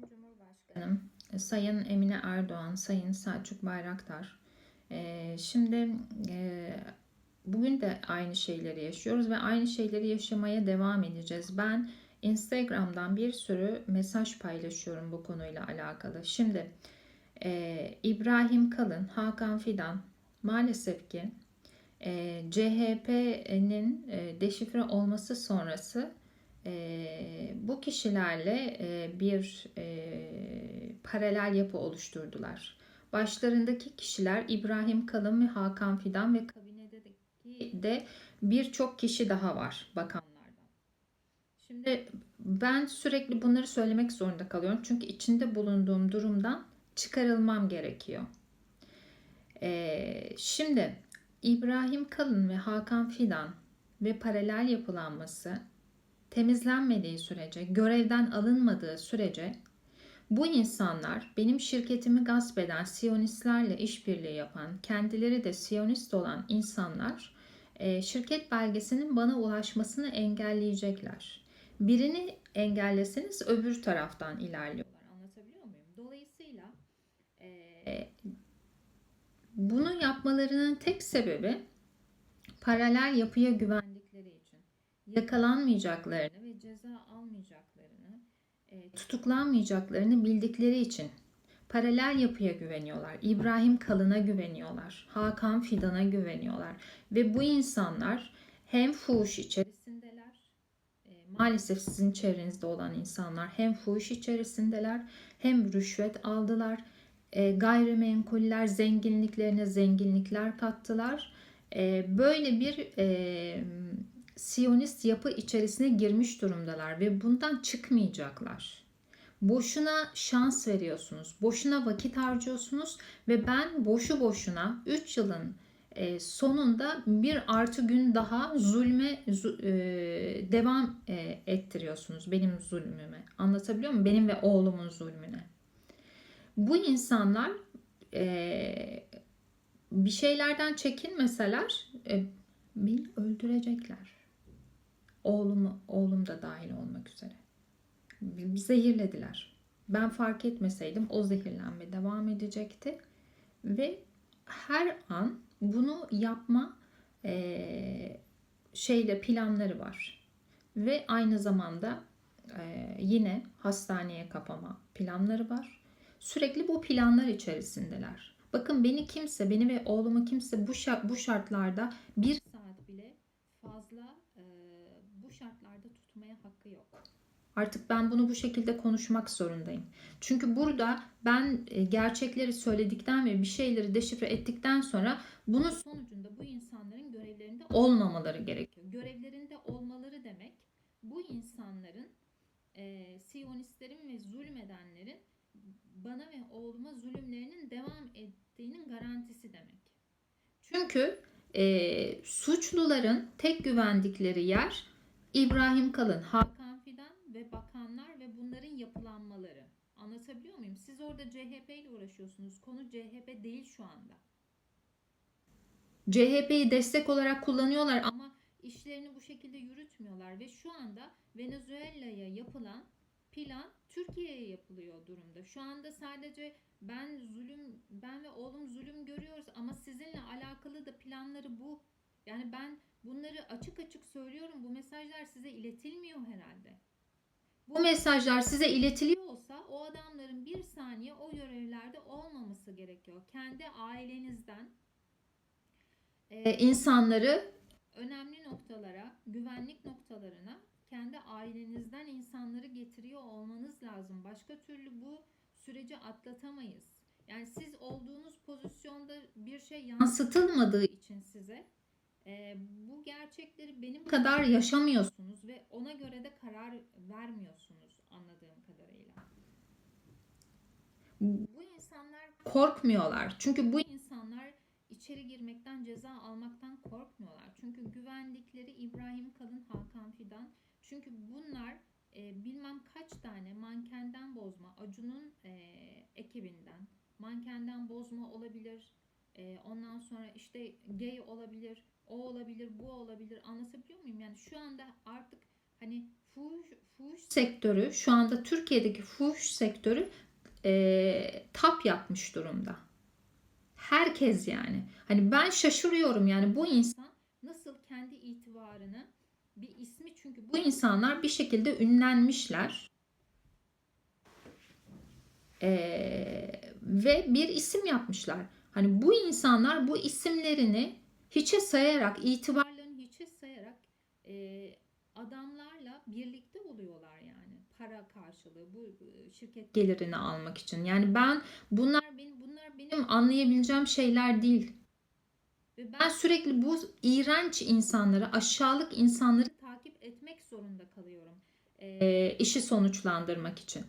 Cumhurbaşkanım Sayın Emine Erdoğan, Sayın Selçuk Bayraktar. Ee, şimdi e, bugün de aynı şeyleri yaşıyoruz ve aynı şeyleri yaşamaya devam edeceğiz. Ben Instagram'dan bir sürü mesaj paylaşıyorum bu konuyla alakalı. Şimdi e, İbrahim Kalın, Hakan Fidan maalesef ki e, CHP'nin e, deşifre olması sonrası e, bu kişilerle e, bir e, paralel yapı oluşturdular. Başlarındaki kişiler İbrahim Kalın ve Hakan Fidan ve kabinedeki de birçok kişi daha var bakanlardan. Şimdi ben sürekli bunları söylemek zorunda kalıyorum. Çünkü içinde bulunduğum durumdan çıkarılmam gerekiyor. Ee, şimdi İbrahim Kalın ve Hakan Fidan ve paralel yapılanması temizlenmediği sürece, görevden alınmadığı sürece bu insanlar benim şirketimi gasp eden Siyonistlerle işbirliği yapan, kendileri de Siyonist olan insanlar e, şirket belgesinin bana ulaşmasını engelleyecekler. Birini engelleseniz öbür taraftan ilerliyorlar. Anlatabiliyor muyum? Dolayısıyla e, bunu yapmalarının tek sebebi paralel yapıya için yakalanmayacaklarını ve ceza almayacaklarını, e, tutuklanmayacaklarını bildikleri için paralel yapıya güveniyorlar. İbrahim Kalın'a güveniyorlar. Hakan Fidan'a güveniyorlar. Ve bu insanlar hem fuhuş içerisindeler, e, maalesef sizin çevrenizde olan insanlar hem fuhuş içerisindeler hem rüşvet aldılar. E, gayrimenkuller zenginliklerine zenginlikler kattılar. Böyle bir Siyonist yapı içerisine girmiş durumdalar ve bundan çıkmayacaklar. Boşuna şans veriyorsunuz, boşuna vakit harcıyorsunuz ve ben boşu boşuna 3 yılın e, sonunda bir artı gün daha zulme zu- e, devam e, ettiriyorsunuz benim zulmüme. Anlatabiliyor muyum? Benim ve oğlumun zulmüne. Bu insanlar bir şeylerden çekinmeseler beni öldürecekler. Oğlumu, oğlum da dahil olmak üzere. Zehirlediler. Ben fark etmeseydim o zehirlenme devam edecekti. Ve her an bunu yapma e, şeyle planları var. Ve aynı zamanda e, yine hastaneye kapama planları var. Sürekli bu planlar içerisindeler. Bakın beni kimse, beni ve oğlumu kimse bu şart, bu şartlarda bir saat bile fazla tutmaya hakkı yok. Artık ben bunu bu şekilde konuşmak zorundayım. Çünkü burada ben e, gerçekleri söyledikten ve bir şeyleri deşifre ettikten sonra bunun sonucunda bu insanların görevlerinde olmamaları gerekiyor. Görevlerinde olmaları demek bu insanların e, Siyonistlerin ve zulmedenlerin bana ve oğluma zulümlerinin devam ettiğinin garantisi demek. Çünkü e, suçluların tek güvendikleri yer İbrahim Kalın, Hakan Fidan ve bakanlar ve bunların yapılanmaları. Anlatabiliyor muyum? Siz orada CHP ile uğraşıyorsunuz. Konu CHP değil şu anda. CHP'yi destek olarak kullanıyorlar ama işlerini bu şekilde yürütmüyorlar ve şu anda Venezuela'ya yapılan plan Türkiye'ye yapılıyor durumda. Şu anda sadece ben zulüm ben ve oğlum zulüm görüyoruz ama sizinle alakalı da planları bu. Yani ben bunları açık açık söylüyorum. Bu mesajlar size iletilmiyor herhalde. Bu mesajlar size iletiliyor olsa o adamların bir saniye o görevlerde olmaması gerekiyor. Kendi ailenizden e, insanları önemli noktalara, güvenlik noktalarına kendi ailenizden insanları getiriyor olmanız lazım. Başka türlü bu süreci atlatamayız. Yani siz olduğunuz pozisyonda bir şey yansıtılmadığı için size e, bu gerçekleri benim kadar yaşamıyorsunuz ve ona göre de karar vermiyorsunuz anladığım kadarıyla. Bu insanlar korkmuyorlar. Çünkü bu insanlar içeri girmekten, ceza almaktan korkmuyorlar. Çünkü güvendikleri İbrahim Kalın, Hakan Fidan. Çünkü bunlar e, bilmem kaç tane mankenden bozma, Acun'un e, ekibinden mankenden bozma olabilir. E, ondan sonra işte gay olabilir, o olabilir, bu olabilir. Anlatabiliyor muyum? Yani şu anda artık Hani fuhuş, fuhuş sektörü şu anda Türkiye'deki fuhuş sektörü e, tap yapmış durumda. Herkes yani. Hani ben şaşırıyorum yani bu insan nasıl kendi itibarını bir ismi çünkü bu insanlar bir şekilde ünlenmişler. Ee, ve bir isim yapmışlar. Hani bu insanlar bu isimlerini hiçe sayarak, itibarlarını hiçe sayarak e, adamlarla birlikte oluyorlar yani para karşılığı bu e, şirket gelirini almak için. Yani ben bunlar benim bunlar benim anlayabileceğim şeyler değil. Ve ben sürekli bu iğrenç insanları, aşağılık insanları takip etmek zorunda kalıyorum. E, işi sonuçlandırmak için.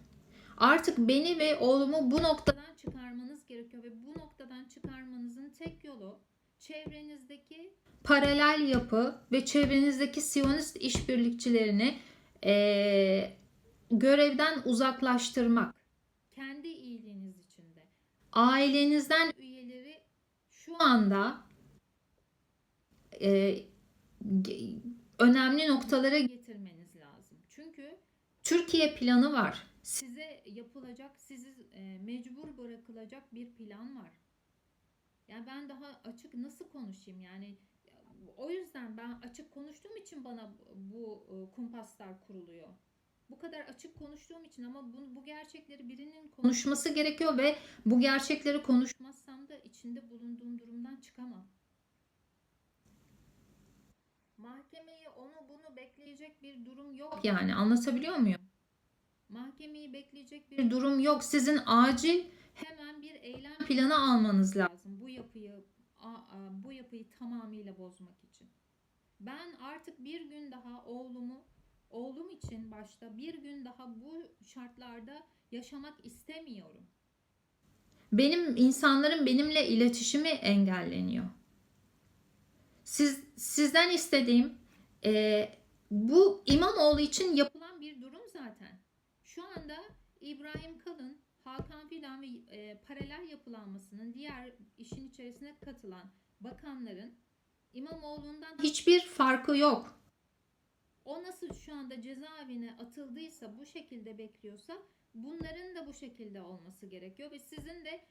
Artık beni ve oğlumu bu noktadan çıkarmanız gerekiyor ve bu noktadan çıkarmanızın tek yolu çevrenizdeki paralel yapı ve çevrenizdeki Siyonist işbirlikçilerini eee, görevden uzaklaştırmak. Kendi iyiliğiniz için de. Ailenizden üyeleri şu anda ge- önemli noktalara getirmeniz lazım. Çünkü Türkiye planı var. Size yapılacak, sizi e, mecbur bırakılacak bir plan var. Yani ben daha açık nasıl konuşayım yani o yüzden ben açık konuştuğum için bana bu kumpaslar kuruluyor. Bu kadar açık konuştuğum için ama bu, bu gerçekleri birinin konuşması gerekiyor ve bu gerçekleri konuşmazsam da içinde bulunduğum durumdan çıkamam. Mahkemeyi onu bunu bekleyecek bir durum yok yani anlatabiliyor muyum? Mahkemeyi bekleyecek bir durum yok. Sizin acil bir eylem planı almanız lazım. Bu yapıyı bu yapıyı tamamıyla bozmak için. Ben artık bir gün daha oğlumu oğlum için başta bir gün daha bu şartlarda yaşamak istemiyorum. Benim insanların benimle iletişimi engelleniyor. Siz sizden istediğim e, bu İmamoğlu için yapılan bir durum zaten. Şu anda İbrahim Kalın, Hakan Fidan ve e, paralel yapılanmasının diğer işin içerisine katılan bakanların İmamoğlu'ndan hiçbir farkı yok. O nasıl şu anda cezaevine atıldıysa, bu şekilde bekliyorsa bunların da bu şekilde olması gerekiyor ve sizin de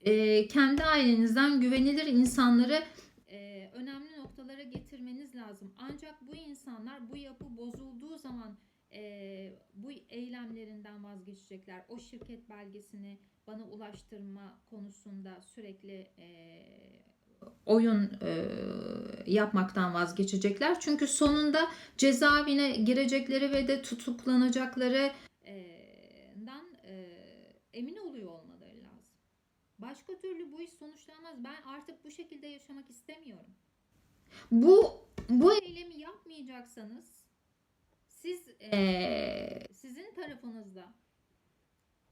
e, kendi ailenizden güvenilir insanları e, önemli noktalara getirmeniz lazım. Ancak bu insanlar bu yapı bozulduğu zaman e, bu eylemlerinden vazgeçecekler. O şirket belgesini bana ulaştırma konusunda sürekli e, oyun e, yapmaktan vazgeçecekler. Çünkü sonunda cezaevine girecekleri ve de tutuklanacakları emin oluyor olmaları lazım. Başka türlü bu iş sonuçlanmaz. Ben artık bu şekilde yaşamak istemiyorum. Bu bu eylemi yapmayacaksanız siz eee, sizin tarafınızda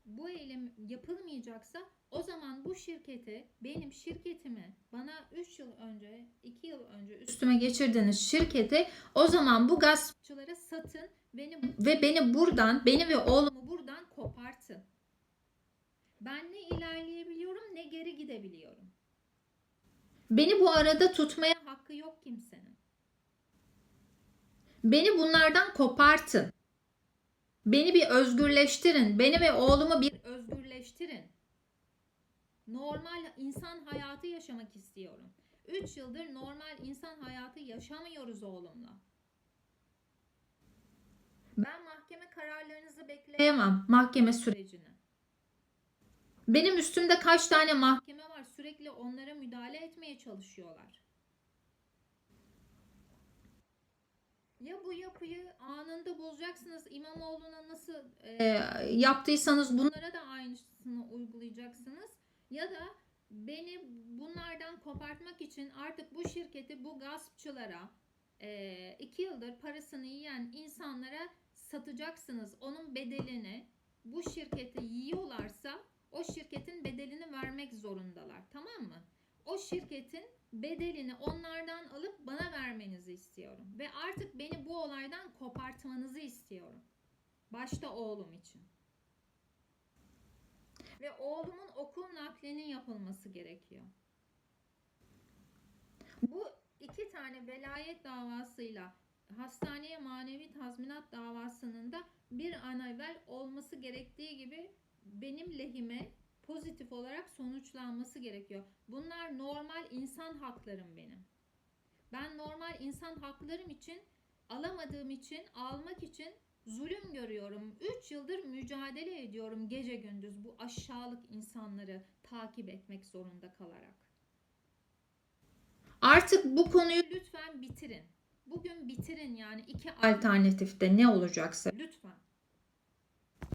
bu eylem yapılmayacaksa o zaman bu şirketi benim şirketimi bana 3 yıl önce 2 yıl önce üstüme geçirdiğiniz şirketi o zaman bu gaspçılara satın beni ve beni buradan beni ve oğlumu buradan kopartın. Ben ne ilerleyebiliyorum ne geri gidebiliyorum. Beni bu arada tutmaya hakkı yok kimsenin. Beni bunlardan kopartın. Beni bir özgürleştirin. Beni ve oğlumu bir özgürleştirin. Normal insan hayatı yaşamak istiyorum. 3 yıldır normal insan hayatı yaşamıyoruz oğlumla. Ben mahkeme kararlarınızı bekleyemem. Mahkeme sürecini. Benim üstümde kaç tane mahkeme var. Sürekli onlara müdahale etmeye çalışıyorlar. Ya bu yapıyı anında bozacaksınız İmamoğlu'na nasıl e, yaptıysanız bunlara da aynısını uygulayacaksınız. Ya da beni bunlardan kopartmak için artık bu şirketi bu gaspçılara e, iki yıldır parasını yiyen insanlara satacaksınız. Onun bedelini bu şirketi yiyorlarsa o şirketin bedelini vermek zorundalar. Tamam mı? O şirketin bedelini vermenizi istiyorum. Ve artık beni bu olaydan kopartmanızı istiyorum. Başta oğlum için. Ve oğlumun okul naklinin yapılması gerekiyor. Bu iki tane velayet davasıyla hastaneye manevi tazminat davasının da bir an evvel olması gerektiği gibi benim lehime pozitif olarak sonuçlanması gerekiyor. Bunlar normal insan haklarım benim. Ben normal insan haklarım için alamadığım için almak için zulüm görüyorum. 3 yıldır mücadele ediyorum gece gündüz bu aşağılık insanları takip etmek zorunda kalarak. Artık bu konuyu lütfen bitirin. Bugün bitirin yani iki alternatifte ne olacaksa lütfen.